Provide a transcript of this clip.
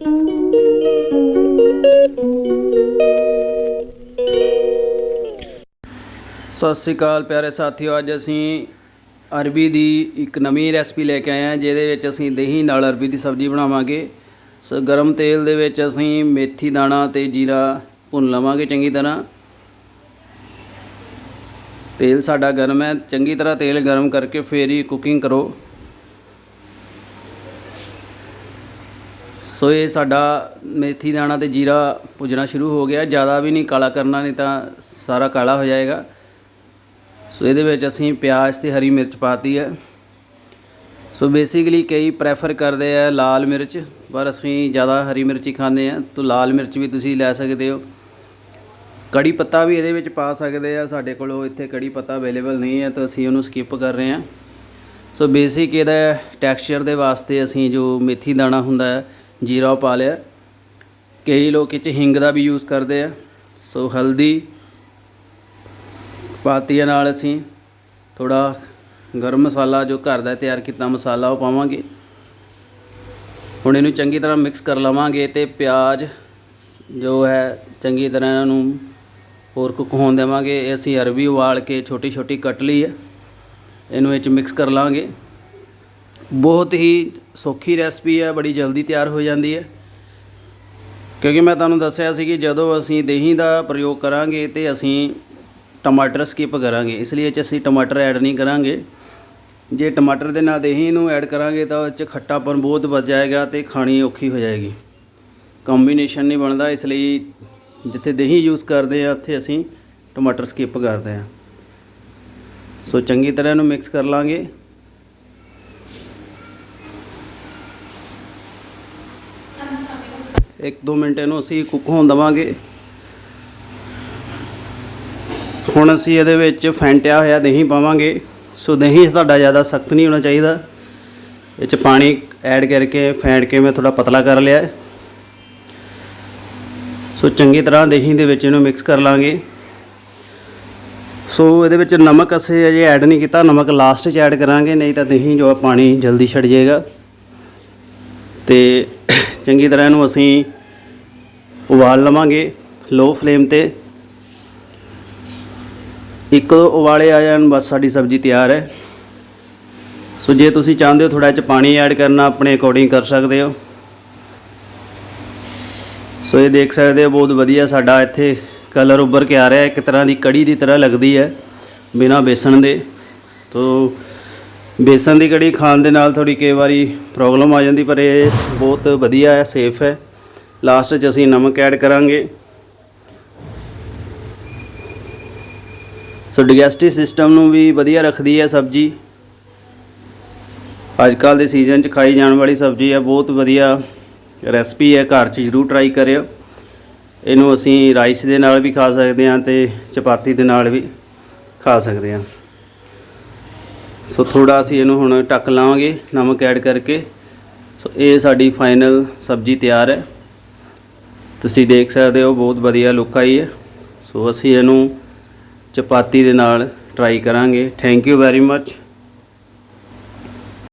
ਸਤਿ ਸ੍ਰੀ ਅਕਾਲ ਪਿਆਰੇ ਸਾਥੀਓ, ਅੱਜ ਅਸੀਂ ਅਰਬੀ ਦੀ ਇੱਕ ਨਵੀਂ ਰੈਸਪੀ ਲੈ ਕੇ ਆਏ ਹਾਂ, ਜਿਹਦੇ ਵਿੱਚ ਅਸੀਂ ਦਹੀਂ ਨਾਲ ਅਰਬੀ ਦੀ ਸਬਜ਼ੀ ਬਣਾਵਾਂਗੇ। ਸੋ ਗਰਮ ਤੇਲ ਦੇ ਵਿੱਚ ਅਸੀਂ ਮੇਥੀ, ਦਾਣਾ ਤੇ ਜੀਰਾ ਭੁੰਨ ਲਵਾਂਗੇ ਚੰਗੀ ਤਰ੍ਹਾਂ। ਤੇਲ ਸਾਡਾ ਗਰਮ ਹੈ, ਚੰਗੀ ਤਰ੍ਹਾਂ ਤੇਲ ਗਰਮ ਕਰਕੇ ਫੇਰ ਹੀ ਕੁਕਿੰਗ ਕਰੋ। ਸੋ ਇਹ ਸਾਡਾ ਮੇਥੀ ਦਾਣਾ ਤੇ ਜੀਰਾ ਭੁੱਜਣਾ ਸ਼ੁਰੂ ਹੋ ਗਿਆ। ਜ਼ਿਆਦਾ ਵੀ ਨਹੀਂ ਕਾਲਾ ਕਰਨਾ, ਨਹੀਂ ਤਾਂ ਸਾਰਾ ਕਾਲਾ ਹੋ ਜਾਏਗਾ। ਸੋ ਇਹਦੇ ਵਿੱਚ ਅਸੀਂ ਪਿਆਜ਼ ਤੇ ਹਰੀ ਮਿਰਚ ਪਾਤੀ ਹੈ। ਸੋ ਬੇਸਿਕਲੀ ਕਈ ਪ੍ਰੈਫਰ ਕਰਦੇ ਆ ਲਾਲ ਮਿਰਚ, ਪਰ ਅਸੀਂ ਜ਼ਿਆਦਾ ਹਰੀ ਮਿਰਚ ਹੀ ਖਾਂਦੇ ਆ ਤਾਂ ਲਾਲ ਮਿਰਚ ਵੀ ਤੁਸੀਂ ਲੈ ਸਕਦੇ ਹੋ। ਕੜੀ ਪੱਤਾ ਵੀ ਇਹਦੇ ਵਿੱਚ ਪਾ ਸਕਦੇ ਆ। ਸਾਡੇ ਕੋਲ ਉਹ ਇੱਥੇ ਕੜੀ ਪੱਤਾ ਅਵੇਲੇਬਲ ਨਹੀਂ ਹੈ, ਤਾਂ ਅਸੀਂ ਉਹਨੂੰ ਸਕਿਪ ਕਰ ਰਹੇ ਹਾਂ। ਸੋ ਬੇਸਿਕ ਇਹਦਾ ਟੈਕਸਚਰ ਦੇ ਵਾਸਤੇ ਅਸੀਂ ਜੋ ਮੇਥੀ ਦਾਣਾ ਹੁੰਦਾ ਹੈ ਜੀਰਾ ਉਹ ਪਾ ਲਿਆ। ਕਈ ਲੋਕ ਇਹ 'ਚ ਹਿੰਗ ਦਾ ਵੀ ਯੂਜ਼ ਕਰਦੇ ਆ। ਸੋ ਹਲਦੀ ਪਾਤੀਆਂ ਨਾਲ ਅਸੀਂ। ਥੋੜਾ ਗਰਮ ਮਸਾਲਾ ਜੋ ਘਰ ਦਾ ਤਿਆਰ ਕੀਤਾ ਮਸਾਲਾ ਉਹ ਪਾਵਾਂਗੇ। ਹੁਣ ਇਹਨੂੰ ਚੰਗੀ ਤਰ੍ਹਾਂ ਮਿਕਸ ਕਰ ਲਵਾਂਗੇ ਤੇ ਪਿਆਜ਼ ਜੋ ਹੈ ਚੰਗੀ ਤਰ੍ਹਾਂ ਇਹਨਾਂ ਨੂੰ ਹੋਰ ਕੁੱਕ ਹੋਣ ਦੇਵਾਂਗੇ। ਇਹ ਅਸੀਂ ਅਰਬੀ ਉਬਾਲ ਕੇ ਛੋਟੀ ਛੋਟੀ ਕੱਟ ਲਈ ਹੈ। ਇਹਨੂੰ ਇਹ 'ਚ ਮਿਕਸ ਕਰ ਲਾਂਗੇ। ਬਹੁਤ ਹੀ ਸੌਖੀ ਰੈਸਪੀ ਹੈ ਬੜੀ ਜਲਦੀ ਤਿਆਰ ਹੋ ਜਾਂਦੀ ਹੈ। ਕਿਉਂਕਿ ਮੈਂ ਤੁਹਾਨੂੰ ਦੱਸਿਆ ਸੀ ਕਿ ਜਦੋਂ ਅਸੀਂ ਦਹੀਂ ਦਾ ਪ੍ਰਯੋਗ ਕਰਾਂਗੇ ਤੇ ਅਸੀਂ ਟਮਾਟਰ ਸਕਿਪ ਕਰਾਂਗੇ, ਇਸ ਲਈ ਇਹ 'ਚ ਅਸੀਂ ਟਮਾਟਰ ਐਡ ਨਹੀਂ ਕਰਾਂਗੇ। ਜੇ ਟਮਾਟਰ ਦੇ ਨਾਲ ਦਹੀਂ ਨੂੰ ਐਡ ਕਰਾਂਗੇ ਤਾਂ ਉਹ 'ਚ ਖੱਟਾਪਨ ਬਹੁਤ ਵੱਧ ਜਾਏਗਾ ਤੇ ਖਾਣੀ ਔਖੀ ਹੋ ਜਾਏਗੀ। ਕੰਬੀਨੇਸ਼ਨ ਨਹੀਂ ਬਣਦਾ, ਇਸ ਲਈ ਜਿੱਥੇ ਦਹੀਂ ਯੂਜ਼ ਕਰਦੇ ਆ, ਉੱਥੇ ਅਸੀਂ ਟਮਾਟਰ ਸਕਿਪ ਕਰਦੇ ਆ। ਸੋ ਚੰਗੀ ਤਰ੍ਹਾਂ ਇਹਨੂੰ ਮਿਕਸ ਕਰ ਲਾਂਗੇ। ਇੱਕ ਦੋ ਮਿੰਟ ਇਹਨੂੰ ਅਸੀਂ ਕੁੱਕ ਹੋਣ ਦਵਾਂਗੇ। ਹੁਣ ਅਸੀਂ ਇਹਦੇ ਵਿੱਚ ਫੈਂਟਿਆ ਹੋਇਆ ਦਹੀਂ ਪਾਵਾਂਗੇ। ਸੋ ਦਹੀਂ ਤੁਹਾਡਾ ਜ਼ਿਆਦਾ ਸਖਤ ਨਹੀਂ ਹੋਣਾ ਚਾਹੀਦਾ। ਇਹ 'ਚ ਪਾਣੀ ਐਡ ਕਰਕੇ ਫੈਂਟ ਕੇ ਮੈਂ ਥੋੜਾ ਪਤਲਾ ਕਰ ਲਿਆ। ਸੋ ਚੰਗੀ ਤਰ੍ਹਾਂ ਦਹੀਂ ਦੇ ਵਿੱਚ ਇਹਨੂੰ ਮਿਕਸ ਕਰ ਲਾਂਗੇ। ਸੋ ਇਹਦੇ ਵਿੱਚ ਨਮਕ ਅਸੀਂ ਅਜੇ ਐਡ ਨਹੀਂ ਕੀਤਾ। ਨਮਕ ਲਾਸਟ 'ਚ ਐਡ ਕਰਾਂਗੇ, ਨਹੀਂ ਤਾਂ ਦਹੀਂ ਜੋ ਆ ਪਾਣੀ ਜਲਦੀ ਛੱਡ ਜਾਏਗਾ। ਤੇ ਚੰਗੀ ਤਰ੍ਹਾਂ ਇਹਨੂੰ ਅਸੀਂ ਉਬਾਲ ਲਵਾਂਗੇ ਲੋ ਫਲੇਮ ਤੇ। ਇੱਕ ਉਬਾਲੇ ਆ ਜਾਣ, ਬਸ ਸਾਡੀ ਸਬਜ਼ੀ ਤਿਆਰ ਹੈ। ਸੋ ਜੇ ਤੁਸੀਂ ਚਾਹੁੰਦੇ ਹੋ ਥੋੜਾ ਜਿਹਾ ਪਾਣੀ ਐਡ ਕਰਨਾ, ਆਪਣੇ ਅਕੋਰਡਿੰਗ ਕਰ ਸਕਦੇ ਹੋ। ਸੋ ਇਹ ਦੇਖ ਸਕਦੇ ਹੋ, ਬਹੁਤ ਵਧੀਆ ਸਾਡਾ ਇੱਥੇ ਕਲਰ ਉੱਭਰ ਕੇ ਆ ਰਿਹਾ ਹੈ। ਇੱਕ ਤਰ੍ਹਾਂ ਦੀ ਕੜੀ ਦੀ ਤਰ੍ਹਾਂ ਲੱਗਦੀ ਹੈ, ਬਿਨਾ ਬੇਸਣ ਦੇ। ਤੋ ਬੇਸਣ ਦੀ ਕੜੀ ਖਾਣ ਦੇ ਨਾਲ ਥੋੜੀ ਕਈ ਵਾਰੀ ਪ੍ਰੋਬਲਮ ਆ ਜਾਂਦੀ, ਪਰ ਇਹ ਬਹੁਤ ਵਧੀਆ ਹੈ ਸੇਫ ਹੈ। ਲਾਸਟ 'ਚ ਅਸੀਂ ਨਮਕ ਐਡ ਕਰਾਂਗੇ। ਸੋ ਡਾਈਜੈਸਟਿਵ ਸਿਸਟਮ ਨੂੰ ਵੀ ਵਧੀਆ ਰੱਖਦੀ ਹੈ ਸਬਜ਼ੀ। ਅੱਜ ਕੱਲ ਦੇ ਸੀਜ਼ਨ 'ਚ ਖਾਈ ਜਾਣ ਵਾਲੀ ਸਬਜ਼ੀ ਹੈ, ਬਹੁਤ ਵਧੀਆ ਰੈਸਪੀ ਹੈ, ਘਰ 'ਚ ਜ਼ਰੂਰ ਟਰਾਈ ਕਰਿਓ। ਇਹਨੂੰ ਅਸੀਂ ਰਾਈਸ ਦੇ ਨਾਲ ਵੀ ਖਾ ਸਕਦੇ ਹਾਂ ਤੇ ਚਪਾਤੀ ਦੇ ਨਾਲ ਵੀ ਖਾ ਸਕਦੇ ਹਾਂ। ਸੋ ਥੋੜਾ ਅਸੀਂ ਇਹਨੂੰ ਹੁਣ ਢੱਕ ਲਾਵਾਂਗੇ, ਨਮਕ ਐਡ ਕਰਕੇ। ਸੋ ਇਹ ਸਾਡੀ ਫਾਈਨਲ ਸਬਜ਼ੀ ਤਿਆਰ ਹੈ। ਤੁਸੀਂ ਦੇਖ ਸਕਦੇ ਹੋ, ਬਹੁਤ ਵਧੀਆ ਲੁੱਕ ਆਈ ਹੈ। ਸੋ ਅਸੀਂ ਇਹਨੂੰ ਚਪਾਤੀ ਦੇ ਨਾਲ ਟਰਾਈ ਕਰਾਂਗੇ। Thank you very much